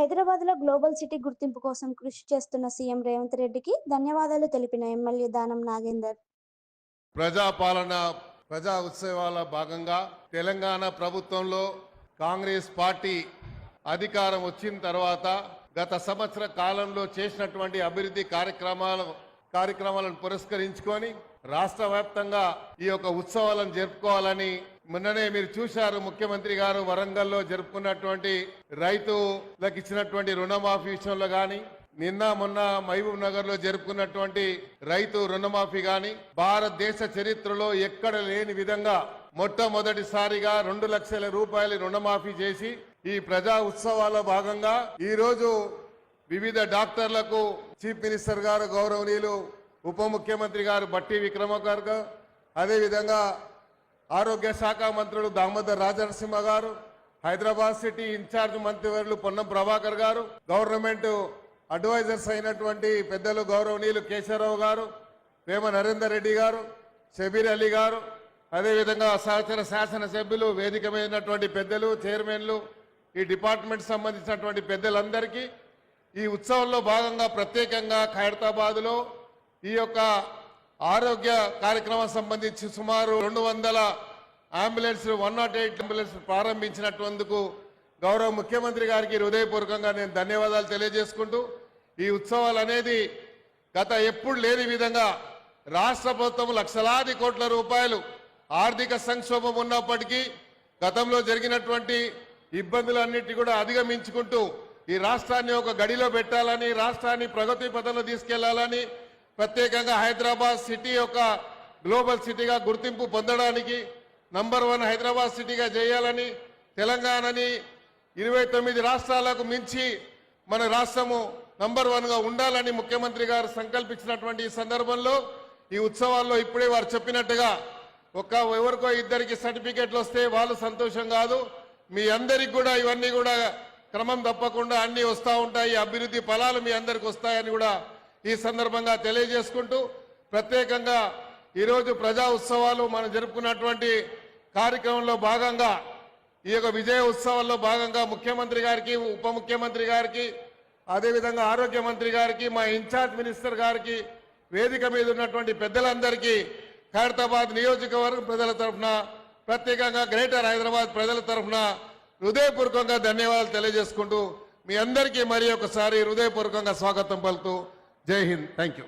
హైదరాబాద్లో global city గుర్తింపు కోసం కృషి చేస్తున్న సీఎం రేవంత్ రెడ్డికి ధన్యవాదాలు తెలిపిన ఎమ్మెల్యే దానం నాగేందర్. ప్రజాపాలన ప్రజా ఉత్సవాల భాగంగా తెలంగాణ ప్రభుత్వంలో కాంగ్రెస్ పార్టీ అధికారం వచ్చిన తర్వాత గత సంవత్సర కాలంలో చేసినటువంటి అభివృద్ధి కార్యక్రమాలు కార్యక్రమాలను పురస్కరించుకొని రాష్ట్ర వ్యాప్తంగా ఈ యొక్క ఉత్సవాలను జరుపుకోవాలని మొన్ననే మీరు చూశారు ముఖ్యమంత్రి గారు వరంగల్లో జరుపుకున్నటువంటి రైతులకు ఇచ్చినటువంటి రుణమాఫీ విషయంలో గాని నిన్న మొన్న మహబూబ్ నగర్లో జరుపుకున్నటువంటి రైతు రుణమాఫీ గాని భారతదేశ చరిత్రలో ఎక్కడ లేని విధంగా మొట్టమొదటిసారిగా రెండు లక్షల రూపాయల రుణమాఫీ చేసి ఈ ప్రజా ఉత్సవాల్లో భాగంగా ఈ రోజు వివిధ డాక్టర్లకు చీఫ్ మినిస్టర్ గారు గౌరవనీయులు ఉప ముఖ్యమంత్రి గారు బట్టి విక్రమార్క గారు అదేవిధంగా ఆరోగ్య శాఖ మంత్రులు దామోదర్ రాజనరసింహ గారు హైదరాబాద్ సిటీ ఇన్ఛార్జ్ మంత్రివర్యులు పొన్నం ప్రభాకర్ గారు గవర్నమెంట్ అడ్వైజర్స్ అయినటువంటి పెద్దలు గౌరవనీయులు కేశవరావు గారు వేమ నరేందర్ రెడ్డి గారు షబీర్ అలీ గారు అదేవిధంగా సహచర శాసనసభ్యులు వేదిక పెద్దలు చైర్మన్లు ఈ డిపార్ట్మెంట్ సంబంధించినటువంటి పెద్దలందరికీ ఈ ఉత్సవంలో భాగంగా ప్రత్యేకంగా ఖైరతాబాద్లో ఈ యొక్క ఆరోగ్య కార్యక్రమం సంబంధించి సుమారు రెండు వందల ambulance one nought eight ambulance ప్రారంభించినటువంటి గౌరవ ముఖ్యమంత్రి గారికి హృదయపూర్వకంగా నేను ధన్యవాదాలు తెలియజేసుకుంటూ ఈ ఉత్సవాలు అనేది గత ఎప్పుడు లేని విధంగా రాష్ట్ర ప్రభుత్వం లక్షలాది కోట్ల రూపాయలు ఆర్థిక సంక్షోభం ఉన్నప్పటికీ గతంలో జరిగినటువంటి ఇబ్బందులన్నిటి కూడా అధిగమించుకుంటూ ఈ రాష్ట్రాన్ని ఒక గడిలో పెట్టాలని రాష్ట్రాన్ని ప్రగతి పథంలో తీసుకెళ్ళాలని ప్రత్యేకంగా హైదరాబాద్ సిటీ యొక్క గ్లోబల్ సిటీగా గుర్తింపు పొందడానికి నంబర్ వన్ హైదరాబాద్ సిటీగా చేయాలని తెలంగాణని ఇరవై తొమ్మిది రాష్ట్రాలకు మించి మన రాష్ట్రము నంబర్ వన్గా ఉండాలని ముఖ్యమంత్రి గారు సంకల్పించినటువంటి ఈ సందర్భంలో ఈ ఉత్సవాల్లో ఇప్పుడే వారు చెప్పినట్టుగా ఒక ఎవరికో ఇద్దరికి సర్టిఫికేట్లు వస్తే వాళ్ళు సంతోషం కాదు. మీ అందరికి కూడా ఇవన్నీ కూడా క్రమం తప్పకుండా అన్నీ వస్తూ ఉంటాయి అభివృద్ధి ఫలాలు మీ అందరికి వస్తాయని కూడా ఈ సందర్భంగా తెలియజేసుకుంటూ ప్రత్యేకంగా ఈరోజు ప్రజా ఉత్సవాలు మనం జరుపుకున్నటువంటి కార్యక్రమంలో భాగంగా ఈ యొక్క విజయ ఉత్సవాల్లో భాగంగా ముఖ్యమంత్రి గారికి ఉప ముఖ్యమంత్రి గారికి అదేవిధంగా ఆరోగ్య మంత్రి గారికి మా ఇన్ఛార్జ్ మినిస్టర్ గారికి వేదిక మీద ఉన్నటువంటి పెద్దలందరికీ ఖైరతాబాద్ నియోజకవర్గం ప్రజల తరఫున ప్రత్యేకంగా గ్రేటర్ హైదరాబాద్ ప్రజల తరఫున హృదయపూర్వకంగా ధన్యవాదాలు తెలియజేసుకుంటూ మీ అందరికీ మరి ఒకసారి హృదయపూర్వకంగా స్వాగతం పలుకుతూ. జై హింద్. Thank you